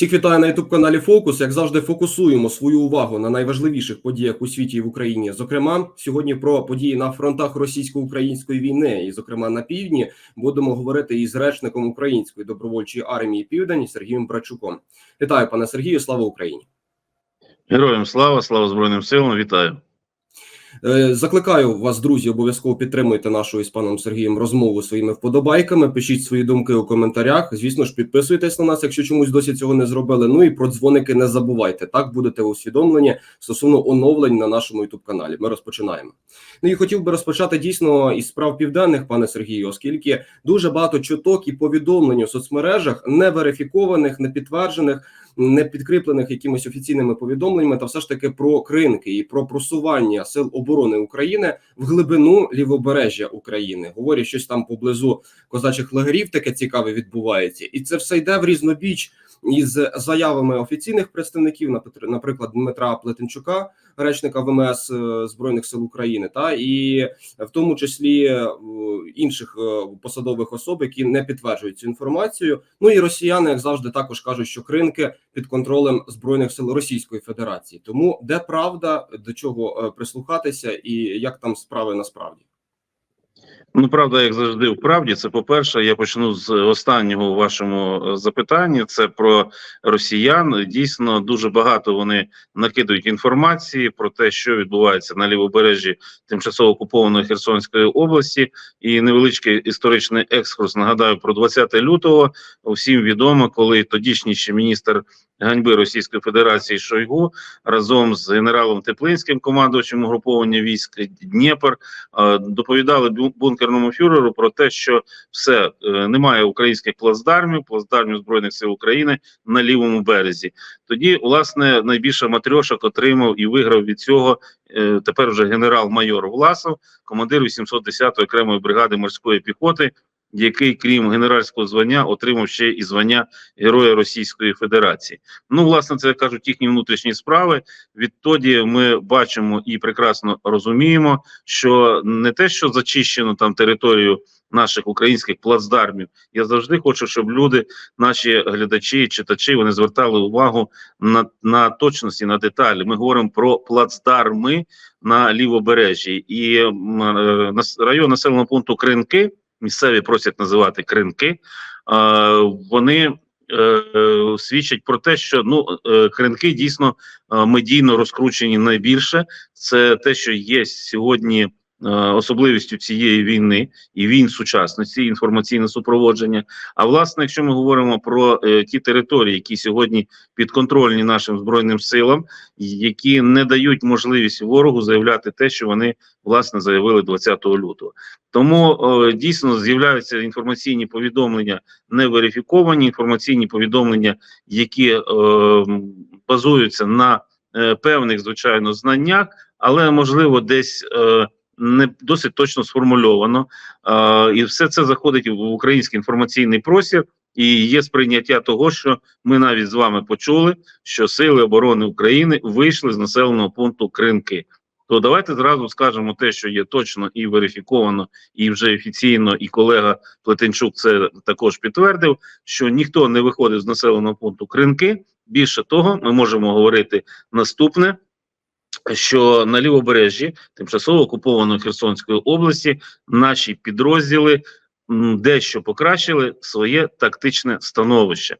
Всіх вітаю на youtube каналі Фокус. Як завжди, фокусуємо свою увагу на найважливіших подіях у світі і в Україні. Зокрема, сьогодні про події на фронтах російсько-української війни, і, зокрема, на півдні будемо говорити із речником української добровольчої армії Південь Сергієм Брачуком. Вітаю, пане Сергію. Слава Україні! Героям слава, слава Збройним силам, вітаю. Е, Закликаю вас, друзі, обов'язково підтримуйте нашу із паном Сергієм розмову своїми вподобайками. Пишіть свої думки у коментарях. Звісно ж, підписуйтесь на нас, якщо чомусь досі цього не зробили. Ну і про дзвоники не забувайте. Так будете усвідомлені стосовно оновлень на нашому youtube каналі. Ми розпочинаємо. Ну і хотів би розпочати дійсно із справ південних, пане Сергію, оскільки дуже багато чуток і повідомлень у соцмережах не верифікованих, не підтверджених. Не підкріплених якимись офіційними повідомленнями, та все ж таки про кринки і про просування сил оборони України в глибину лівобережжя України. Говорять, щось там поблизу козачих лагерів таке цікаве відбувається, і це все йде в різнобіч із заявами офіційних представників, напр- наприклад, Дмитра Плетенчука, речника ВМС е, збройних сил України, та і в тому числі е, інших е, посадових особ, які не підтверджують цю інформацію. Ну і росіяни, як завжди, також кажуть, що кринки під контролем збройних сил Російської Федерації. Тому де правда, до чого прислухатися, і як там справи насправді? Ну, правда, як завжди, в правді, це по-перше, я почну з останнього вашому е, запитанні. Це про росіян. Дійсно, дуже багато вони накидують інформації про те, що відбувається на лівобережжі тимчасово окупованої Херсонської області. І невеличкий історичний екскурс. Нагадаю про 20 лютого. Усім відомо, коли тодішній міністр ганьби Російської Федерації Шойгу разом з генералом Теплинським, командувачем угруповання військ Дніпр, е, доповідали бу- бункерному фюреру про те, що все е, немає українських плацдармів, плацдармів збройних сил України на лівому березі. Тоді, власне, найбільше матрьошок отримав і виграв від цього е, тепер вже генерал-майор Власов, командир 810-ї окремої бригади морської піхоти. Який, крім генеральського звання, отримав ще і звання Героя Російської Федерації. Ну, власне, це кажуть їхні внутрішні справи. Відтоді ми бачимо і прекрасно розуміємо, що не те, що зачищено там територію наших українських плацдармів. Я завжди хочу, щоб люди, наші глядачі, читачі, вони звертали увагу на, на точності, на деталі. Ми говоримо про плацдарми на лівобережжі і е, район населеного пункту Кринки. Місцеві просять називати кринки. Вони е, е, свідчать про те, що ну е, кринки дійсно медійно розкручені найбільше. Це те, що є сьогодні особливістю цієї війни і війн сучасності, інформаційне супроводження. А власне, якщо ми говоримо про е, ті території, які сьогодні підконтрольні нашим збройним силам, які не дають можливість ворогу заявляти те, що вони власне заявили 20 лютого. Тому е, дійсно з'являються інформаційні повідомлення не верифіковані, інформаційні повідомлення, які е, базуються на е, певних звичайно знаннях, але можливо десь е, не досить точно сформульовано. Е, і все це заходить в український інформаційний простір. І є сприйняття того, що ми навіть з вами почули, що сили оборони України вийшли з населеного пункту Кринки. То давайте зразу скажемо те, що є точно і верифіковано, і вже офіційно, і колега Плетенчук це також підтвердив, що ніхто не виходив з населеного пункту Кринки. Більше того, ми можемо говорити наступне. Що на лівобережжі тимчасово окупованої Херсонської області наші підрозділи дещо покращили своє тактичне становище. Е,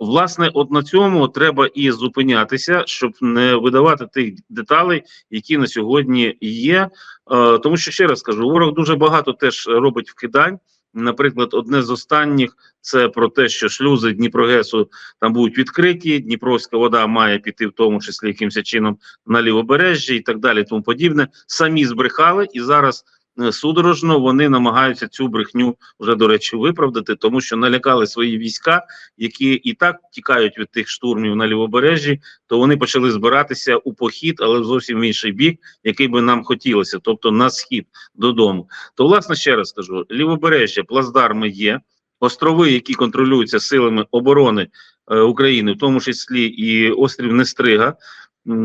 власне, от на цьому треба і зупинятися, щоб не видавати тих деталей, які на сьогодні є. Е, тому що ще раз кажу, ворог дуже багато теж робить вкидань. Наприклад, одне з останніх це про те, що шлюзи Дніпрогесу там будуть відкриті. Дніпровська вода має піти, в тому числі якимось чином на лівобережжя і так далі. Тому подібне. Самі збрехали, і зараз судорожно вони намагаються цю брехню вже до речі виправдати, тому що налякали свої війська, які і так тікають від тих штурмів на лівобережжі. То вони почали збиратися у похід, але зовсім в інший бік, який би нам хотілося, тобто на схід додому. То, власне, ще раз кажу: лівобережжя, плацдарми є, острови, які контролюються силами оборони е, України, в тому числі і острів Нестрига.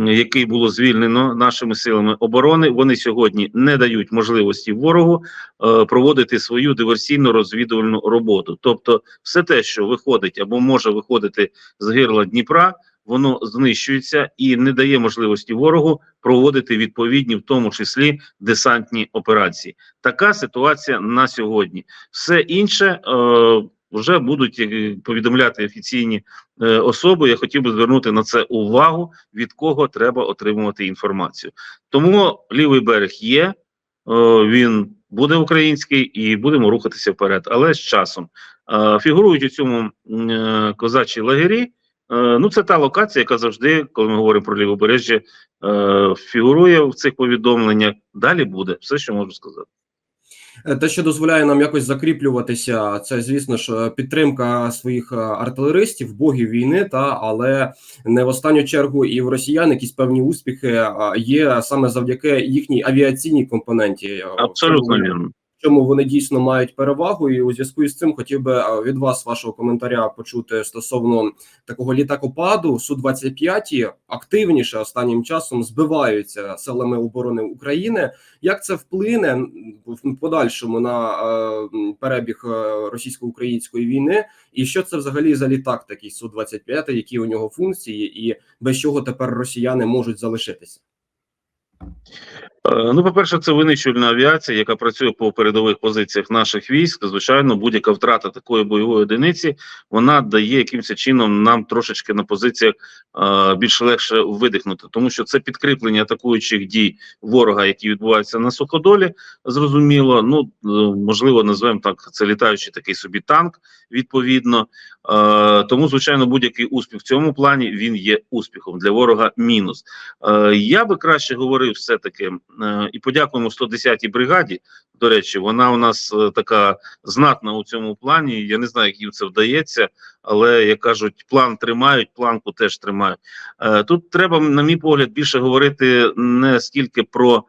Який було звільнено нашими силами оборони, вони сьогодні не дають можливості ворогу е, проводити свою диверсійно розвідувальну роботу. Тобто, все те, що виходить або може виходити з гирла Дніпра, воно знищується і не дає можливості ворогу проводити відповідні, в тому числі десантні операції. Така ситуація на сьогодні. Все інше е, вже будуть е, повідомляти офіційні е, особи. Я хотів би звернути на це увагу, від кого треба отримувати інформацію. Тому лівий берег є, е, він буде український, і будемо рухатися вперед. Але з часом фігурують у цьому е, козачі лагері. Ну, це та локація, яка завжди, коли ми говоримо про лівобережжя, фігурує в цих повідомленнях. Далі буде все, що можу сказати. Е, Те, що дозволяє нам якось закріплюватися, це звісно ж е, підтримка своїх е, артилеристів, богів війни, та але не в останню чергу і в росіян якісь певні успіхи є саме завдяки їхній авіаційній компоненті. Абсолютно вірно. Чому вони дійсно мають перевагу, і у зв'язку із цим хотів би е, від вас вашого коментаря почути стосовно такого літакопаду. су 25 активніше останнім часом збиваються силами оборони України. Як це вплине в подальшому на е, перебіг е, російсько-української війни? І що це взагалі за літак такий су 25 які у нього функції, і без чого тепер росіяни можуть залишитися? Е, Ну, по-перше, це винищувальна авіація, яка працює по передових позиціях наших військ. Звичайно, будь-яка втрата такої бойової одиниці вона дає якимось чином нам трошечки на позиціях е, більш легше видихнути, тому що це підкріплення атакуючих дій ворога, які відбуваються на суходолі. Зрозуміло, ну е, можливо, назвемо так це літаючий такий собі танк. Відповідно, е, тому звичайно, будь-який успіх в цьому плані він є успіхом для ворога. Мінус. Е, я би краще говорив все таки і подякуємо 110-й бригаді. До речі, вона у нас е, така знатна у цьому плані. Я не знаю, як їм це вдається, але як кажуть, план тримають, планку теж тримають. Е, тут треба, на мій погляд, більше говорити не стільки про.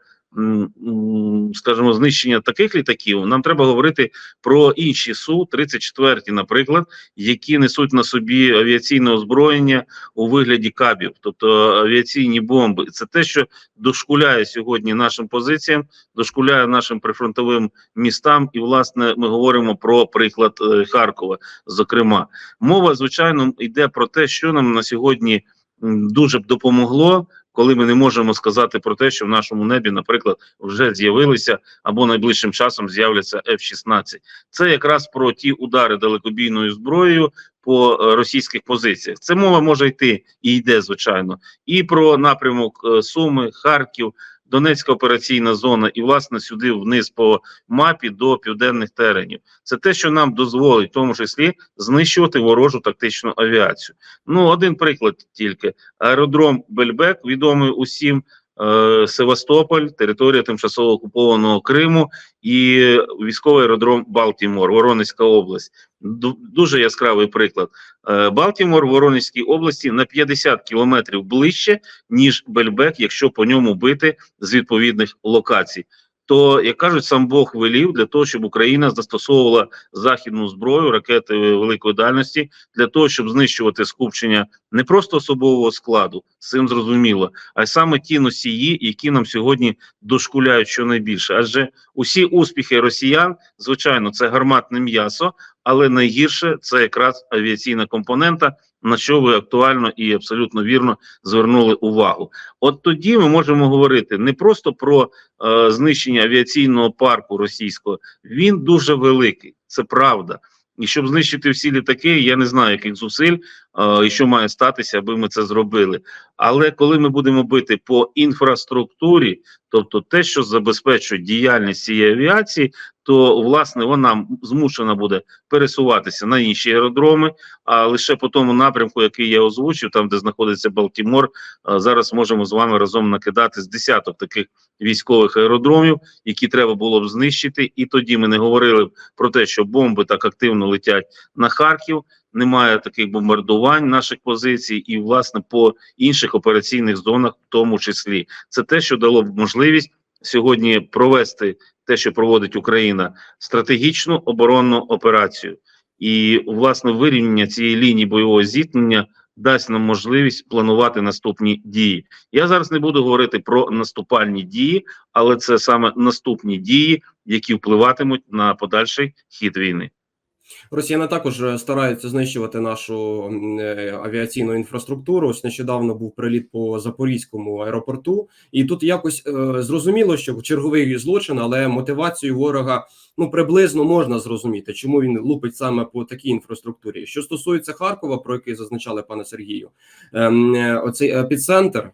Скажімо, знищення таких літаків, нам треба говорити про інші су 34 наприклад, які несуть на собі авіаційне озброєння у вигляді кабів, тобто авіаційні бомби. Це те, що дошкуляє сьогодні нашим позиціям, дошкуляє нашим прифронтовим містам. І, власне, ми говоримо про приклад е, Харкова. Зокрема, мова звичайно йде про те, що нам на сьогодні дуже б допомогло. Коли ми не можемо сказати про те, що в нашому небі, наприклад, вже з'явилися або найближчим часом з'являться F-16. Це якраз про ті удари далекобійною зброєю по е, російських позиціях. Це мова може йти і йде, звичайно, і про напрямок е, Суми, Харків, Донецька операційна зона, і власне сюди вниз по мапі до південних теренів. Це те, що нам дозволить, в тому числі, знищувати ворожу тактичну авіацію. Ну, один приклад тільки аеродром Бельбек, відомий усім. Е, Севастополь, територія тимчасово окупованого Криму і військовий аеродром Балтімор, Воронезька область. Дуже яскравий приклад. Е, Балтімор в Воронезькій області на 50 кілометрів ближче, ніж Бельбек, якщо по ньому бити з відповідних локацій. То, як кажуть, сам Бог велів для того, щоб Україна застосовувала західну зброю, ракети великої дальності, для того, щоб знищувати скупчення не просто особового складу, з цим зрозуміло, а й саме ті носії, які нам сьогодні дошкуляють щонайбільше. Адже усі успіхи росіян, звичайно, це гарматне м'ясо, але найгірше це якраз авіаційна компонента, на що ви актуально і абсолютно вірно звернули увагу. От тоді ми можемо говорити не просто про е, знищення авіаційного парку російського, він дуже великий, це правда. І щоб знищити всі літаки, я не знаю, яких зусиль і що має статися, аби ми це зробили. Але коли ми будемо бити по інфраструктурі, тобто те, що забезпечує діяльність цієї авіації, то власне вона змушена буде пересуватися на інші аеродроми. А лише по тому напрямку, який я озвучив, там де знаходиться Балтімор, зараз можемо з вами разом накидати з десяток таких військових аеродромів, які треба було б знищити. І тоді ми не говорили про те, що бомби так активно летять на Харків. Немає таких бомбардувань наших позицій, і власне по інших операційних зонах, в тому числі, це те, що дало можливість сьогодні провести те, що проводить Україна, стратегічну оборонну операцію, і власне вирівняння цієї лінії бойового зіткнення дасть нам можливість планувати наступні дії. Я зараз не буду говорити про наступальні дії, але це саме наступні дії, які впливатимуть на подальший хід війни. Росіяни також е, стараються знищувати нашу е, авіаційну інфраструктуру. Ось нещодавно був приліт по Запорізькому аеропорту, і тут якось е, зрозуміло, що черговий злочин, але мотивацію ворога ну приблизно можна зрозуміти, чому він лупить саме по такій інфраструктурі. Що стосується Харкова, про який зазначали пане Сергію, ем, е, оцей епіцентр, е,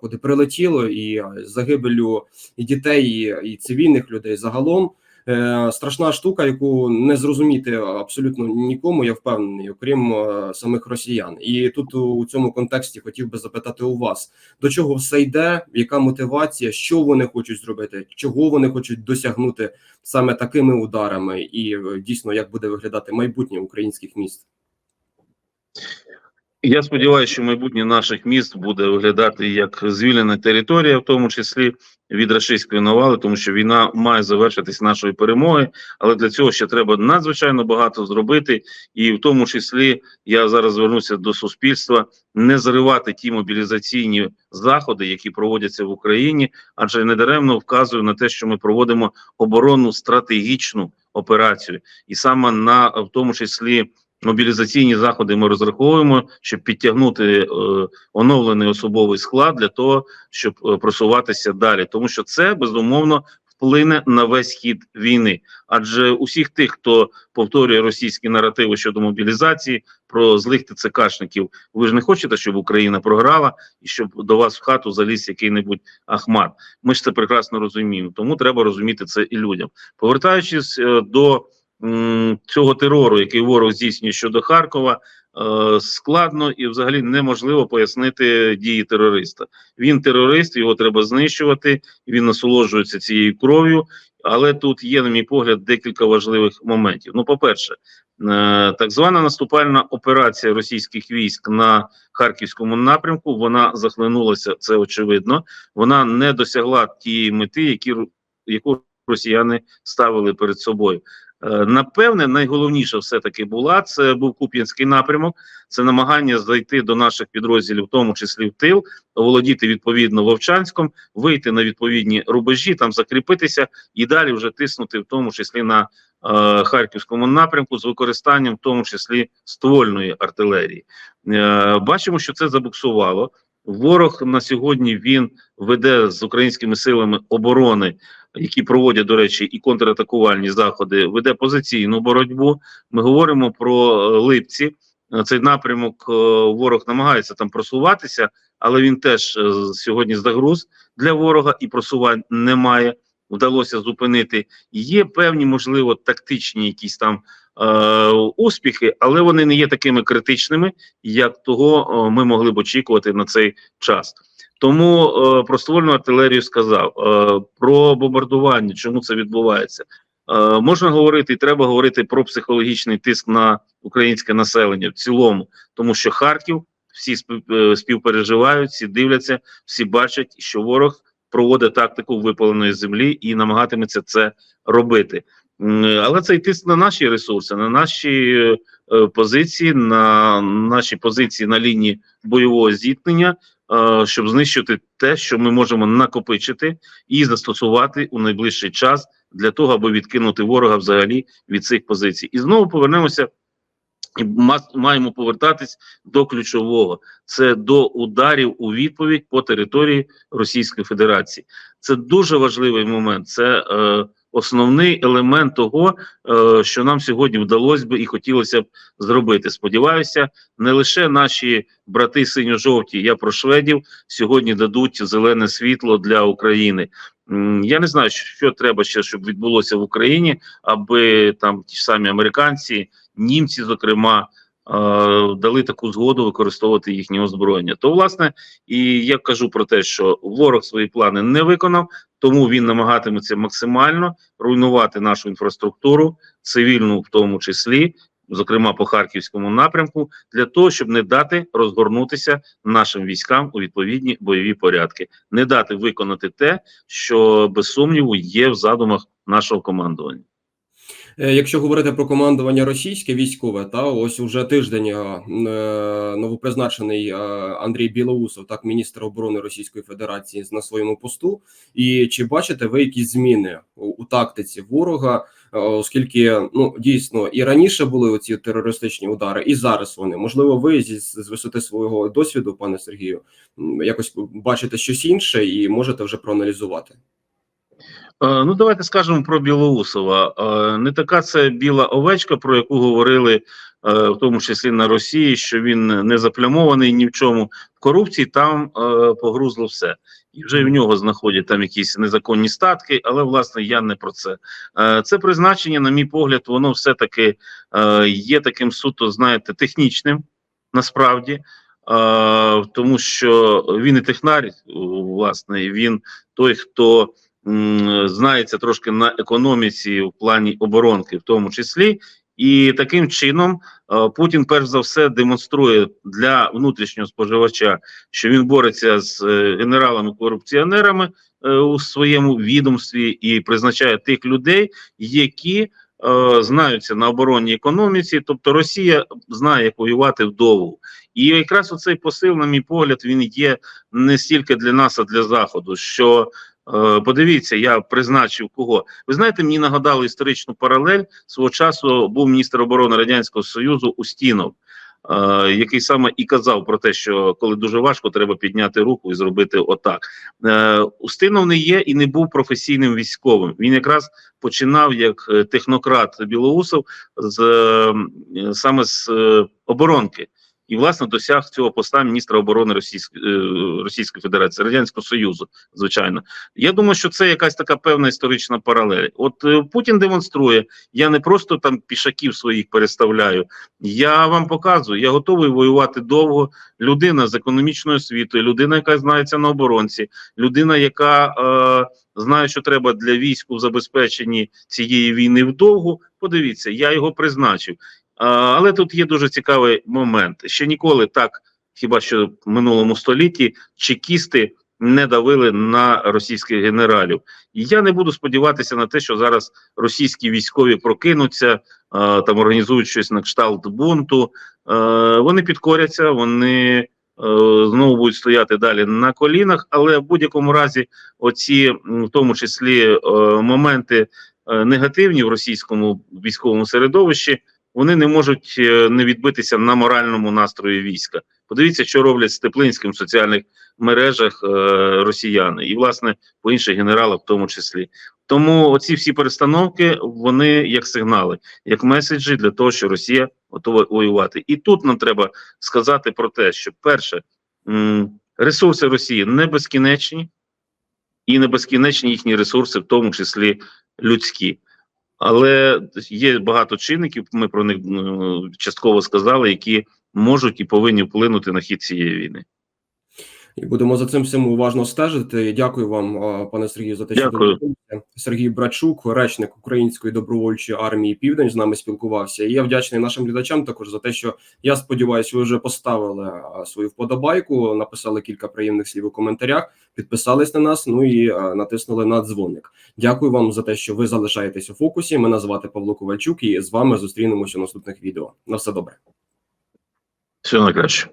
куди прилетіло, і е, загибелю і дітей, і, і цивільних людей загалом. Е, страшна штука, яку не зрозуміти абсолютно нікому, я впевнений, окрім е, самих росіян. І тут у, цьому контексті хотів би запитати у вас, до чого все йде, яка мотивація, що вони хочуть зробити, чого вони хочуть досягнути саме такими ударами, і е, дійсно як буде виглядати майбутнє українських міст. Я сподіваюся, що майбутнє наших міст буде виглядати як звільнена територія, в тому числі від рашистської навали, тому що війна має завершитись нашою перемогою, але для цього ще треба надзвичайно багато зробити, і в тому числі я зараз звернуся до суспільства не заривати ті мобілізаційні заходи, які проводяться в Україні, адже недаремно вказую на те, що ми проводимо оборонну стратегічну операцію, і саме на в тому числі. Мобілізаційні заходи ми розраховуємо, щоб підтягнути е, оновлений особовий склад для того, щоб е, просуватися далі, тому що це безумовно вплине на весь хід війни. Адже усіх тих, хто повторює російські наративи щодо мобілізації, про злих ТЦКшників, ви ж не хочете, щоб Україна програла і щоб до вас в хату заліз який-небудь Ахмат. Ми ж це прекрасно розуміємо, тому треба розуміти це і людям. Повертаючись е, до цього терору, який ворог здійснює щодо Харкова. е, Складно і взагалі неможливо пояснити дії терориста. Він терорист, його треба знищувати. Він насолоджується цією кров'ю. Але тут є, на мій погляд, декілька важливих моментів. Ну, по-перше, е, так звана наступальна операція російських військ на харківському напрямку вона захлинулася, це очевидно. Вона не досягла тієї мети, які яку росіяни ставили перед собою. Е, Напевне, найголовніше все таки була це був Куп'янський напрямок. Це намагання зайти до наших підрозділів, в тому числі в тил, оволодіти відповідно Вовчанськом, вийти на відповідні рубежі, там закріпитися і далі вже тиснути, в тому числі на е, харківському напрямку, з використанням, в тому числі ствольної артилерії. Е, бачимо, що це забуксувало. Ворог на сьогодні він веде з українськими силами оборони, які проводять, до речі, і контратакувальні заходи, веде позиційну боротьбу. Ми говоримо про е, липці. Е, Цей напрямок е, ворог намагається там просуватися, але він теж сьогодні загруз для ворога і просувань немає. Вдалося зупинити. Є певні, можливо, тактичні якісь там е, успіхи, але вони не є такими критичними, як того ми могли б очікувати на цей час. Тому е, про ствольну артилерію сказав е, про бомбардування, чому це відбувається. Е, можна говорити і треба говорити про психологічний тиск на українське населення в цілому, тому що Харків всі е, співпереживають, всі дивляться, всі бачать, що ворог проводить тактику випаленої землі і намагатиметься це робити. Але цей тиск на наші ресурси, на наші е, позиції, на наші позиції на лінії бойового зіткнення, щоб знищити те, що ми можемо накопичити і застосувати у найближчий час для того, аби відкинути ворога взагалі від цих позицій. І знову повернемося. І маємо повертатись до ключового: це до ударів у відповідь по території Російської Федерації. Це дуже важливий момент. Це е, основний елемент того, е, що нам сьогодні вдалося би і хотілося б зробити. Сподіваюся, не лише наші брати синьо-жовті, я про шведів сьогодні дадуть зелене світло для України. Я не знаю, що треба ще, щоб відбулося в Україні, аби там ті ж самі американці, німці, зокрема, дали таку згоду використовувати їхнє озброєння. То, власне, і я кажу про те, що ворог свої плани не виконав, тому він намагатиметься максимально руйнувати нашу інфраструктуру, цивільну в тому числі, зокрема по харківському напрямку, для того, щоб не дати розгорнутися нашим військам у відповідні бойові порядки, не дати виконати те, що без сумніву є в задумах нашого командування. Е, Якщо говорити про командування російське військове, та ось уже тиждень е, е, новопризначений Андрій Білоусов, так міністр оборони Російської Федерації, на своєму посту. І чи бачите ви якісь зміни у, тактиці ворога? Оскільки ну дійсно і раніше були оці терористичні удари, і зараз вони можливо, ви зі з висоти свого досвіду, пане Сергію, якось бачите щось інше і можете вже проаналізувати. Е, Ну, давайте скажемо про Білоусова. Е, Не така це біла овечка, про яку говорили, е, в тому числі на Росії, що він не заплямований ні в чому. В корупції там погрузло все. І вже в нього знаходять там якісь незаконні статки, але власне я не про це. Це призначення, на мій погляд, воно все-таки є таким суто, знаєте, технічним насправді. Тому що він і технар, власне, він той, хто знається трошки на економіці в плані оборонки, в тому числі. І таким чином е, Путін, перш за все, демонструє для внутрішнього споживача, що він бореться з е, генералами-корупціонерами е, у своєму відомстві і призначає тих людей, які знаються на оборонній економіці. Тобто Росія знає, як воювати вдовгу. І якраз оцей посил, на мій погляд, він є не стільки для нас, а для заходу. що Подивіться, я призначив кого. Ви знаєте, мені нагадали історичну паралель. Свого часу був міністр оборони Радянського Союзу Устінов, е, який саме і казав про те, що коли дуже важко, треба підняти руку і зробити отак. Е, Устинов не є і не був професійним військовим. Він якраз починав як е, технократ Білоусов з е, саме з е, оборонки. І власне досяг цього поста міністра оборони Російської е, Російської Федерації Радянського Союзу, звичайно. Я думаю, що це якась така певна історична паралель. От е, Путін демонструє, я не просто там пішаків своїх переставляю. Я вам показую, я готовий воювати довго. Людина з економічною освітою, людина, яка знається на оборонці, людина, яка е, знає, що треба для війську в забезпеченні цієї війни вдовгу. Подивіться, я його призначив. Але тут є дуже цікавий момент. Ще ніколи так, хіба що в минулому столітті, чекісти не давили на російських генералів. І я не буду сподіватися на те, що зараз російські військові прокинуться, там організують щось на кшталт бунту. Вони підкоряться, вони знову будуть стояти далі на колінах, але в будь-якому разі, оці, в тому числі, моменти негативні в російському військовому середовищі вони не можуть е, не відбитися на моральному настрої війська. Подивіться, що роблять з Теплинським в соціальних мережах е, росіяни, і власне по інших генералах, в тому числі. Тому оці всі перестановки вони як сигнали, як меседжі для того, що Росія готова воювати. І тут нам треба сказати про те, що перше ресурси Росії не безкінечні, і не безкінечні їхні ресурси, в тому числі людські. Але є багато чинників, ми про них ну, частково сказали, які можуть і повинні вплинути на хід цієї війни. І будемо за цим всім уважно стежити. Дякую вам, пане Сергію, за те, що Дякую. долучилися. Сергій Брачук, речник Української добровольчої армії Південь, з нами спілкувався. І я вдячний нашим глядачам також за те, що я сподіваюся, ви вже поставили свою вподобайку, написали кілька приємних слів у коментарях, підписались на нас. Ну і натиснули на дзвоник. Дякую вам за те, що ви залишаєтесь у фокусі. Мене звати Павло Ковальчук, і з вами зустрінемося у наступних відео. На все добре. Всього найкраще.